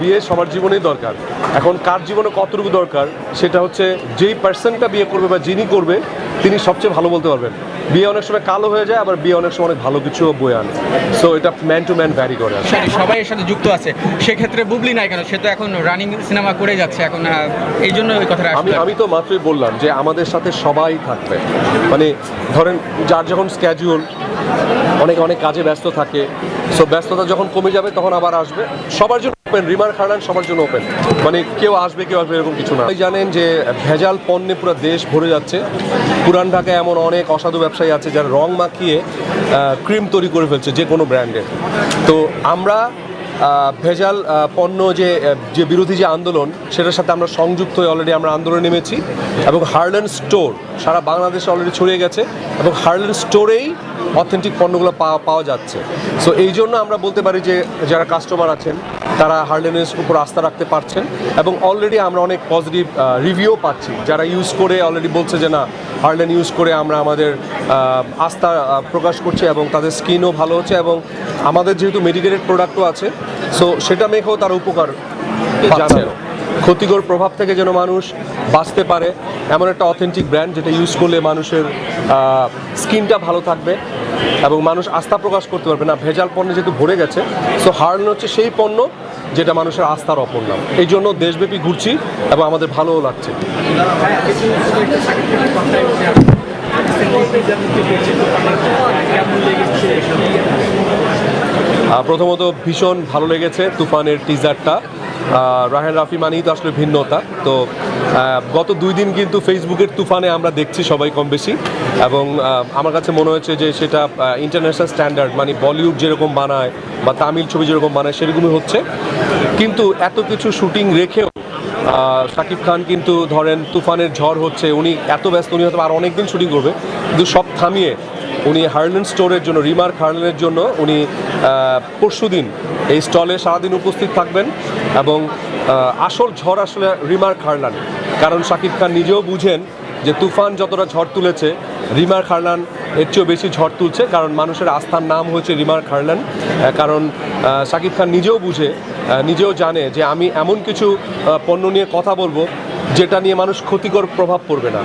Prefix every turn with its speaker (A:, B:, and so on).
A: বিয়ে সবার জীবনেই দরকার। এখন কার জীবনে কতটুকু দরকার সেটা হচ্ছে যেই পার্সনটা বিয়ে করবে বা যিনি করবে তিনি সবচেয়ে ভালো বলতে পারবেন। বিয়ে অনেক সময় কালো হয়ে যায় আবার বিয়ে অনেক সময় অনেক ভালো কিছু বয়ে আনে। সো এটা ম্যান টু ম্যান ভ্যারি করে
B: সবাই এর সাথে যুক্ত আছে। সেক্ষেত্রে বুবলি নাই কেন? সে তো এখন রানিং সিনেমা করে যাচ্ছে এখন এই জন্য ওই কথাটা
A: আমি আমি তো মাত্রই বললাম যে আমাদের সাথে সবাই থাকবে। মানে ধরেন যার যখন স্ক্যাজুয়াল অনেক অনেক কাজে ব্যস্ত থাকে। সো ব্যস্ততা যখন কমে যাবে তখন আবার আসবে। সবার জন্য ওপেন রিমার খারান সবার জন্য ওপেন মানে কেউ আসবে কেউ আসবে এরকম কিছু না। আপনি জানেন যে ভেজাল পণ্যে পুরো দেশ ভরে যাচ্ছে। পুরান ঢাকায় এমন অনেক অসাধু ব্যবসায়ী আছে যারা রং মাখিয়ে ক্রিম তৈরি করে ফেলছে যে কোনো ব্র্যান্ডের তো আমরা ভেজাল পণ্য যে যে বিরোধী যে আন্দোলন, সেটার সাথে আমরা সংযুক্ত হয়ে অলরেডি আমরা আন্দোলনে নেমেছি। এবং হার্লেন স্টোর সারা বাংলাদেশে অলরেডি ছড়িয়ে গেছে। এবং হার্লেন স্টোরেই অথেন্টিক পণ্যগুলো পাওয়া পাওয়া যাচ্ছে। সো এই জন্য আমরা বলতে পারি যে, যারা কাস্টমার আছেন, তারা হার্লেনের উপর আস্থা রাখতে পারছেন। এবং অলরেডি আমরা অনেক পজিটিভ রিভিউ পাচ্ছি। যারা ইউজ করে অলরেডি বলছে যে, না হার্লেন ইউজ করে আমরা আমাদের আস্থা প্রকাশ করছি এবং তাদের স্কিনও ভালো হচ্ছে এবং আমাদের যেহেতু মেডিকেটেড প্রোডাক্টও আছে সো সেটা মেখেও তার উপকার জানানো ক্ষতিকর প্রভাব থেকে যেন মানুষ বাঁচতে পারে এমন একটা অথেন্টিক ব্র্যান্ড যেটা ইউজ করলে মানুষের স্কিনটা ভালো থাকবে এবং মানুষ আস্থা প্রকাশ করতে পারবে না। ভেজাল পণ্য যেহেতু ভরে গেছে সো হার্ন হচ্ছে সেই পণ্য যেটা মানুষের আস্থার অপর নাম। এই জন্য দেশব্যাপী ঘুরছি এবং আমাদের ভালোও লাগছে। প্রথমত ভীষণ ভালো লেগেছে তুফানের টিজারটা রাহেন রাফি মানেই তো আসলে ভিন্নতা। তো গত দুই দিন কিন্তু ফেসবুকের তুফানে আমরা দেখছি সবাই কম বেশি। এবং আমার কাছে মনে হয়েছে যে সেটা ইন্টারন্যাশনাল স্ট্যান্ডার্ড মানে বলিউড যেরকম বানায় বা তামিল ছবি যেরকম বানায় সেরকমই হচ্ছে। কিন্তু এত কিছু শুটিং রেখেও শাকিব খান কিন্তু ধরেন তুফানের ঝড় হচ্ছে, উনি এত ব্যস্ত, উনি হয়তো আর অনেক দিন শুটিং করবে। কিন্তু সব থামিয়ে উনি হার্লেন স্টোরের জন্য, রিমার্ক হার্লেনের জন্য উনি পরশু দিন এই স্টলে সারাদিন উপস্থিত থাকবেন এবং আসল ঝড় আসলে রিমার্ক হার্লান। কারণ শাকিব খান নিজেও বুঝেন যে তুফান যতটা ঝড় তুলেছে, রিমার্ক হার্লান এর চেয়েও বেশি ঝড় তুলছে, কারণ মানুষের আস্থার নাম হয়েছে রিমার্ক হার্লান। কারণ শাকিব খান নিজেও বুঝে নিজেও জানে যে আমি এমন কিছু পণ্য নিয়ে কথা বলব যেটা নিয়ে মানুষ ক্ষতিকর প্রভাব পড়বে না।